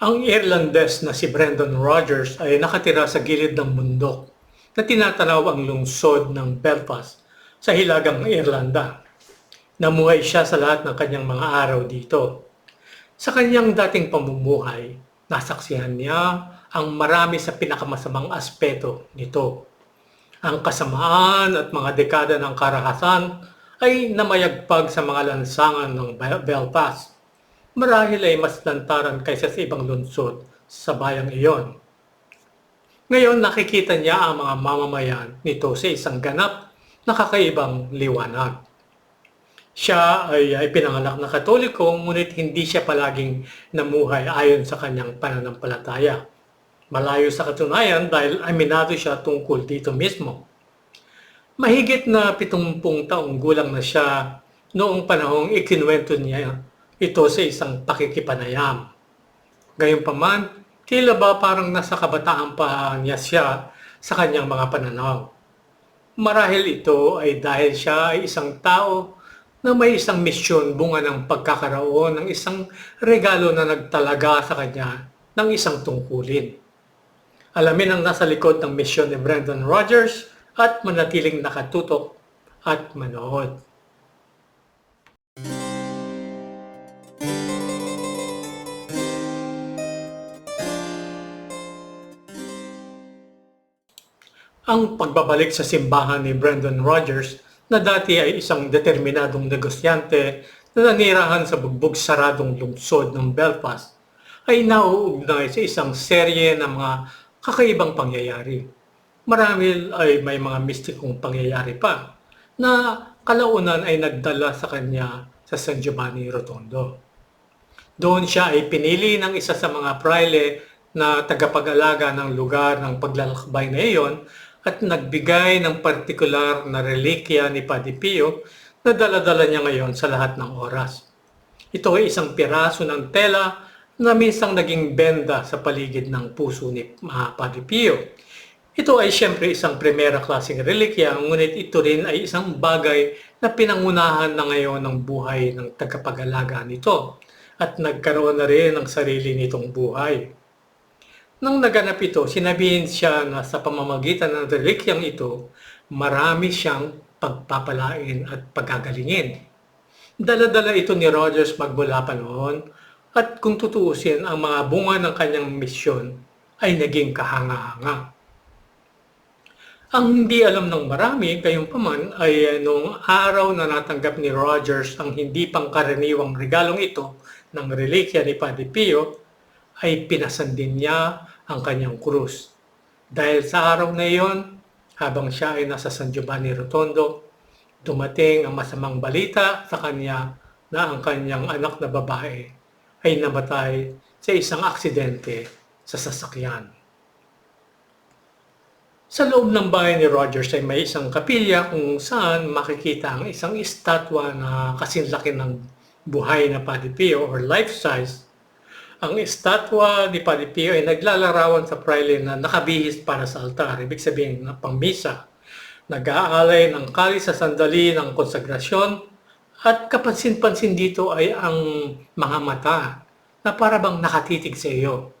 Ang Irlandes na si Brendan Rogers ay nakatira sa gilid ng bundok na tinatanaw ang lungsod ng Belfast sa hilagang Irlanda. Namuhay siya sa lahat ng kanyang mga araw dito. Sa kanyang dating pamumuhay, nasaksihan niya ang marami sa pinakamasamang aspeto nito. Ang kasamaan at mga dekada ng karahasan ay namayagpag sa mga lansangan ng Bel- Belfast. Marahil ay mas lantaran kaysa sa ibang lungsod sa bayang iyon. Ngayon nakikita niya ang mga mamamayan nito sa isang ganap na kakaibang liwanag. Siya ay, ay pinanganak na katoliko ngunit hindi siya palaging namuhay ayon sa kanyang pananampalataya. Malayo sa katunayan dahil aminado siya tungkol dito mismo. Mahigit na 70 taong gulang na siya noong panahong ikinwento niya ito sa isang pakikipanayam. Gayunpaman, tila ba parang nasa kabataan pa niya siya sa kanyang mga pananaw. Marahil ito ay dahil siya ay isang tao na may isang misyon bunga ng pagkakaroon ng isang regalo na nagtalaga sa kanya ng isang tungkulin. Alamin ang nasa likod ng misyon ni Brendan Rogers at manatiling nakatutok at manood. Ang pagbabalik sa simbahan ni Brendan Rogers na dati ay isang determinadong negosyante na nanirahan sa bugbog saradong lungsod ng Belfast ay nauugnay sa isang serye ng mga kakaibang pangyayari. Marami ay may mga mistikong pangyayari pa na kalaunan ay nagdala sa kanya sa San Giovanni Rotondo. Doon siya ay pinili ng isa sa mga praile na tagapag-alaga ng lugar ng paglalakbay na iyon at nagbigay ng partikular na relikya ni Padre Pio na daladala niya ngayon sa lahat ng oras. Ito ay isang piraso ng tela na minsang naging benda sa paligid ng puso ni uh, Padre Pio. Ito ay siyempre isang primera klaseng relikya, ngunit ito rin ay isang bagay na pinangunahan na ngayon ng buhay ng tagapag-alaga nito at nagkaroon na rin ng sarili nitong buhay. Nang naganap ito, sinabihin siya na sa pamamagitan ng relikyang ito, marami siyang pagpapalain at pagagalingin. Dala-dala ito ni Rogers magmula pa noon at kung tutuusin ang mga bunga ng kanyang misyon ay naging kahanga-hanga. Ang hindi alam ng marami, gayunpaman, ay noong araw na natanggap ni Rogers ang hindi pangkaraniwang regalong ito ng relikya ni Padre Pio, ay pinasan din niya ang kanyang krus. Dahil sa araw na iyon, habang siya ay nasa San Giovanni Rotondo, dumating ang masamang balita sa kanya na ang kanyang anak na babae ay namatay sa isang aksidente sa sasakyan. Sa loob ng bahay ni Rogers ay may isang kapilya kung saan makikita ang isang estatwa na kasinlaki ng buhay na Padre Pio or life size. Ang estatwa ni Padre Pio ay naglalarawan sa praile na nakabihis para sa altar, ibig sabihin na pangmisa. Nag-aalay ng kali sa sandali ng konsagrasyon at kapansin-pansin dito ay ang mga mata na para bang nakatitig sa iyo.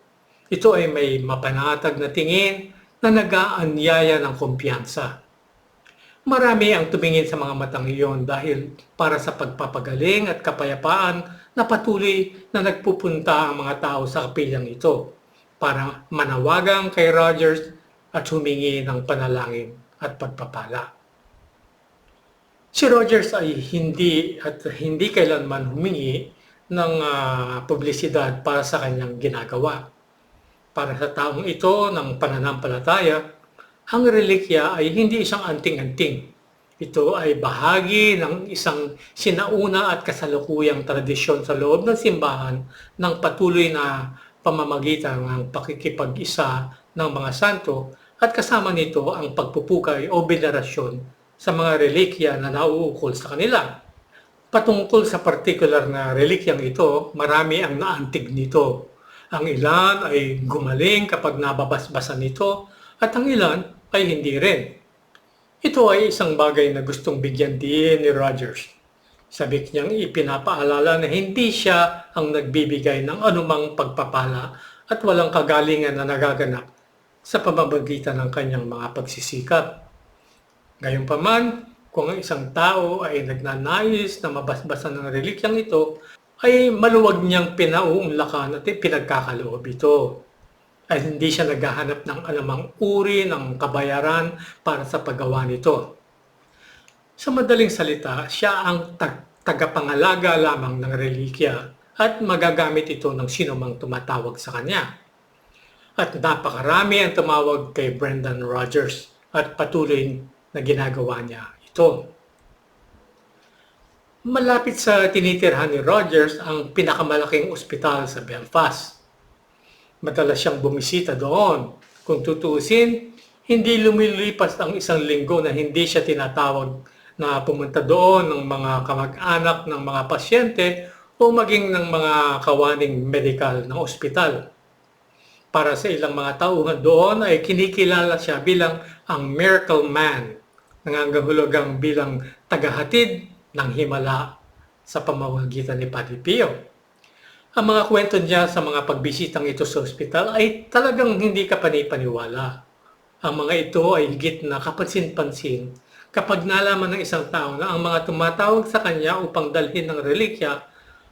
Ito ay may mapanatag na tingin na nag-aanyaya ng kumpiyansa. Marami ang tumingin sa mga matang iyon dahil para sa pagpapagaling at kapayapaan na patuloy na nagpupunta ang mga tao sa kapilyang ito para manawagang kay Rogers at humingi ng panalangin at pagpapala. Si Rogers ay hindi at hindi kailanman humingi ng uh, publisidad para sa kanyang ginagawa. Para sa taong ito ng pananampalataya, ang relikya ay hindi isang anting-anting. Ito ay bahagi ng isang sinauna at kasalukuyang tradisyon sa loob ng simbahan ng patuloy na pamamagitan ng pakikipag-isa ng mga santo at kasama nito ang pagpupukay o venerasyon sa mga relikya na nauukol sa kanila. Patungkol sa particular na relikyang ito, marami ang naantig nito ang ilan ay gumaling kapag nababasbasan nito at ang ilan ay hindi rin. Ito ay isang bagay na gustong bigyan din ni Rogers. Sabi niyang ipinapaalala na hindi siya ang nagbibigay ng anumang pagpapala at walang kagalingan na nagaganap sa pamamagitan ng kanyang mga pagsisikap. Gayunpaman, kung ang isang tao ay nagnanais na mabasbasan ng relikyang ito, ay maluwag niyang pinauunlakan at pinagkakaloob ito. At hindi siya naghahanap ng anumang uri ng kabayaran para sa paggawa nito. Sa madaling salita, siya ang tag tagapangalaga lamang ng relikya at magagamit ito ng sino mang tumatawag sa kanya. At napakarami ang tumawag kay Brendan Rogers at patuloy na ginagawa niya ito. Malapit sa tinitirhan ni Rogers ang pinakamalaking ospital sa Belfast. Madalas siyang bumisita doon. Kung tutuusin, hindi lumilipas ang isang linggo na hindi siya tinatawag na pumunta doon ng mga kamag-anak ng mga pasyente o maging ng mga kawaning medical ng ospital. Para sa ilang mga tauhan doon ay kinikilala siya bilang ang Miracle Man, nangangahulugang bilang tagahatid ng himala sa pamamagitan ni Padre Pio. Ang mga kwento niya sa mga pagbisitang ito sa ospital ay talagang hindi kapanipaniwala. Ang mga ito ay higit na kapansin-pansin kapag nalaman ng isang tao na ang mga tumatawag sa kanya upang dalhin ng relikya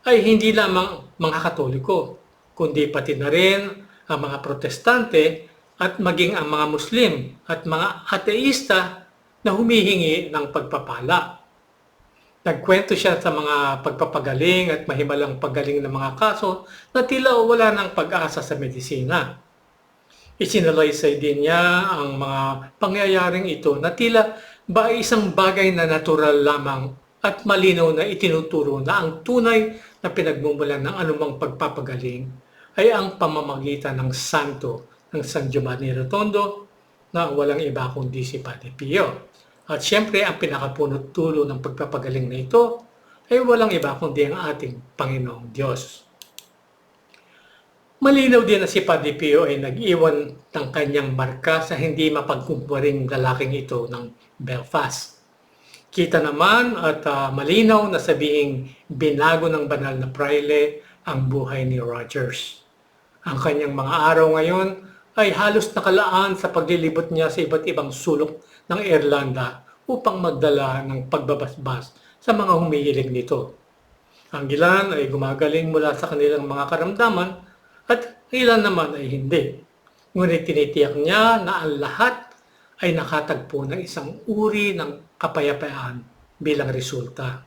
ay hindi lamang mga katoliko, kundi pati na rin ang mga protestante at maging ang mga Muslim at mga ateista na humihingi ng pagpapala. Nagkwento siya sa mga pagpapagaling at mahimalang paggaling ng mga kaso na tila wala ng pag-asa sa medisina. Isinalaysay din niya ang mga pangyayaring ito na tila ba isang bagay na natural lamang at malinaw na itinuturo na ang tunay na pinagmumulan ng anumang pagpapagaling ay ang pamamagitan ng santo ng San Giovanni Rotondo na walang iba kundi si Padre Pio. At siyempre, ang pinakapunot tulo ng pagpapagaling na ito ay walang iba kundi ang ating Panginoong Diyos. Malinaw din na si Padre Pio ay nag-iwan ng kanyang marka sa hindi mapagkumparing lalaking ito ng Belfast. Kita naman at uh, malinaw na sabihing binago ng banal na praile ang buhay ni Rogers. Ang kanyang mga araw ngayon ay halos nakalaan sa paglilibot niya sa iba't ibang sulok ng Irlanda upang magdala ng pagbabasbas sa mga humihiling nito. Ang ilan ay gumagaling mula sa kanilang mga karamdaman at ilan naman ay hindi. Ngunit tinitiyak niya na ang lahat ay nakatagpo ng isang uri ng kapayapaan bilang resulta.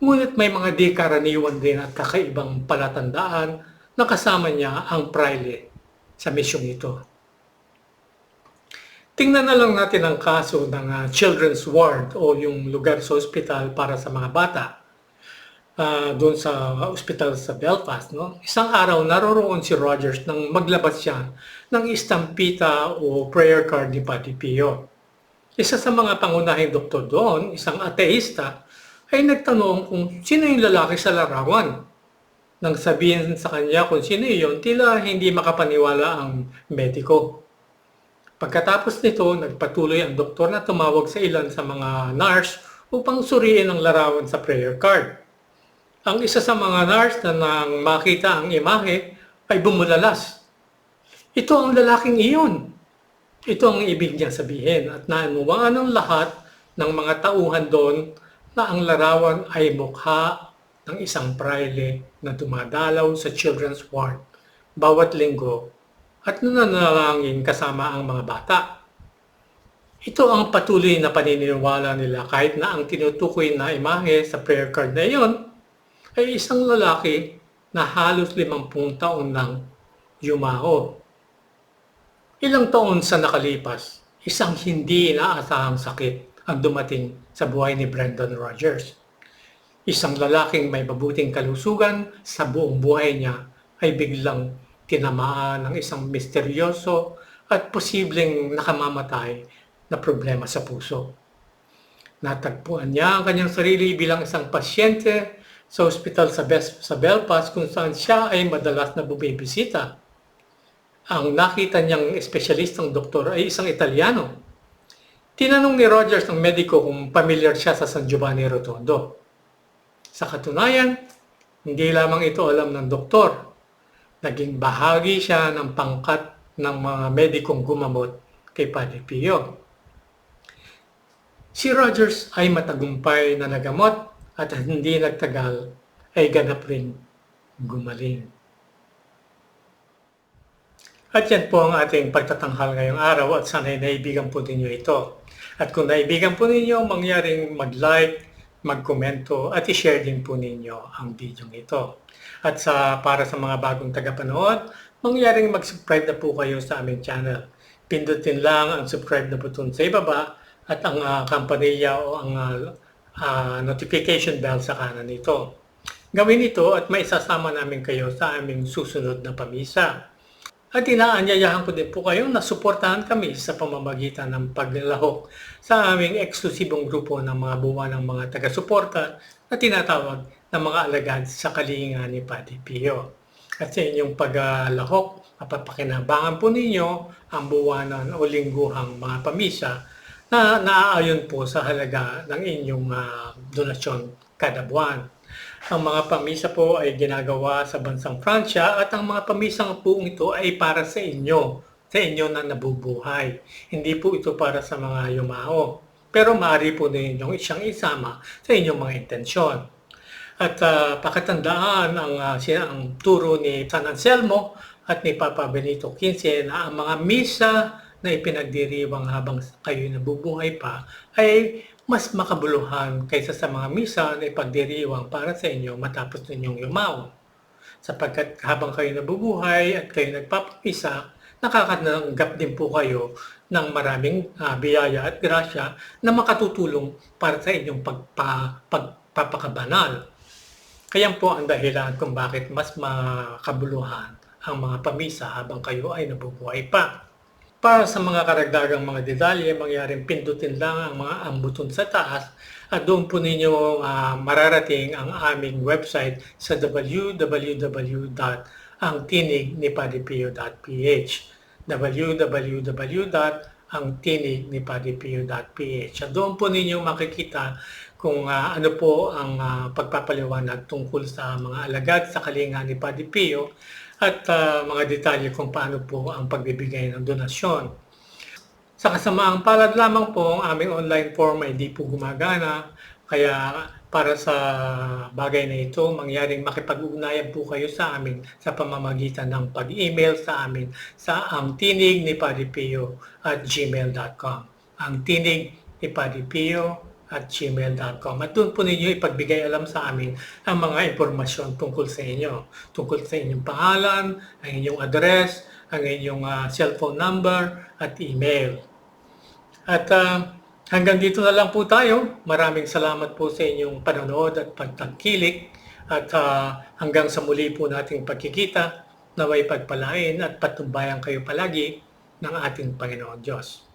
Ngunit may mga di karaniwan din at kakaibang palatandaan na kasama niya ang praile sa misyong ito. Tingnan na lang natin ang kaso ng uh, Children's Ward o yung lugar sa ospital para sa mga bata uh, doon sa ospital sa Belfast. No? Isang araw, naroroon si Rogers nang maglabas siya ng istampita o prayer card ni Padre Pio. Isa sa mga pangunahing doktor doon, isang ateista, ay nagtanong kung sino yung lalaki sa larawan. Nang sabihin sa kanya kung sino yun, tila hindi makapaniwala ang mediko. Pagkatapos nito, nagpatuloy ang doktor na tumawag sa ilan sa mga nurse upang suriin ang larawan sa prayer card. Ang isa sa mga nurse na nang makita ang imahe ay bumulalas. Ito ang lalaking iyon. Ito ang ibig niyang sabihin at naanuwaan ng lahat ng mga tauhan doon na ang larawan ay mukha ng isang praile na dumadalaw sa children's ward bawat linggo at nananalangin kasama ang mga bata. Ito ang patuloy na paniniwala nila kahit na ang tinutukoy na imahe sa prayer card na iyon ay isang lalaki na halos limampung taon nang yumao. Ilang taon sa nakalipas, isang hindi inaasahang sakit ang dumating sa buhay ni Brendan Rogers. Isang lalaking may mabuting kalusugan sa buong buhay niya ay biglang tinamaan ng isang misteryoso at posibleng nakamamatay na problema sa puso. Natagpuan niya ang kanyang sarili bilang isang pasyente sa ospital sa, Bes- sa Belfast kung saan siya ay madalas na bumibisita. Ang nakita niyang espesyalistang doktor ay isang Italiano. Tinanong ni Rogers ng mediko kung familiar siya sa San Giovanni Rotondo. Sa katunayan, hindi lamang ito alam ng doktor. Naging bahagi siya ng pangkat ng mga medikong gumamot kay Padre Pio. Si Rogers ay matagumpay na nagamot at hindi nagtagal ay ganap rin gumaling. At yan po ang ating pagtatanghal ngayong araw at sana'y naibigan po ninyo ito. At kung naibigan po ninyo, mangyaring mag-like, mag-komento at i-share din po ninyo ang video ito. At sa para sa mga bagong tagapanood, mangyaring mag-subscribe na po kayo sa aming channel. Pindutin lang ang subscribe na button sa ibaba at ang uh, kampanilya o ang uh, uh, notification bell sa kanan nito. Gawin ito at maisasama namin kayo sa aming susunod na pamisa. At inaanyayahan ko din po kayong nasuportahan kami sa pamamagitan ng paglalahok sa aming eksklusibong grupo ng mga buwan ng mga taga-suporta na tinatawag na mga alagad sa kalinga ni Padre Pio. At sa inyong paglalahok, mapapakinabangan po ninyo ang buwanan o lingguhang mga pamisa na naaayon po sa halaga ng inyong uh, donasyon kada buwan. Ang mga pamisa po ay ginagawa sa bansang Pransya at ang mga pamisang po ito ay para sa inyo, sa inyo na nabubuhay. Hindi po ito para sa mga yumao. Pero maaari po ninyong isang isama sa inyong mga intensyon. At uh, pakatandaan ang, uh, siya, ang turo ni San Anselmo at ni Papa Benito XV na ang mga misa na ipinagdiriwang habang kayo nabubuhay pa ay mas makabuluhan kaysa sa mga misa na ipagdiriwang para sa inyo matapos ninyong yumaw. Sapagkat habang kayo nabubuhay at kayo nagpapamisa, nakakatanggap din po kayo ng maraming uh, biyaya at grasya na makatutulong para sa inyong pagpa, pagpapakabanal. Kaya po ang dahilan kung bakit mas makabuluhan ang mga pamisa habang kayo ay nabubuhay pa. Para sa mga karagdagang mga detalye, mangyaring pindutin lang ang mga ambuton sa taas at doon po ninyo uh, mararating ang aming website sa www.angtinignipadipio.ph www.angtinignipadipio.ph At doon po ninyo makikita kung uh, ano po ang uh, pagpapaliwanag tungkol sa mga alagad sa kalinga ni Padre Pio at uh, mga detalye kung paano po ang pagbibigay ng donasyon. Sa kasamaang palad lamang po, ang aming online form ay di po gumagana, kaya para sa bagay na ito, mangyaring makipag-ugnayan po kayo sa amin sa pamamagitan ng pag-email sa amin sa ang tinig ni Padipio at gmail.com. Ang tinig ni Padipio at gmail.com. At doon po ninyo ipagbigay alam sa amin ang mga impormasyon tungkol sa inyo. Tungkol sa inyong pangalan, ang inyong address, ang inyong uh, cellphone number at email. At uh, hanggang dito na lang po tayo. Maraming salamat po sa inyong panonood at pagtangkilik. At uh, hanggang sa muli po nating pagkikita, naway pagpalain at patumbayan kayo palagi ng ating Panginoon Diyos.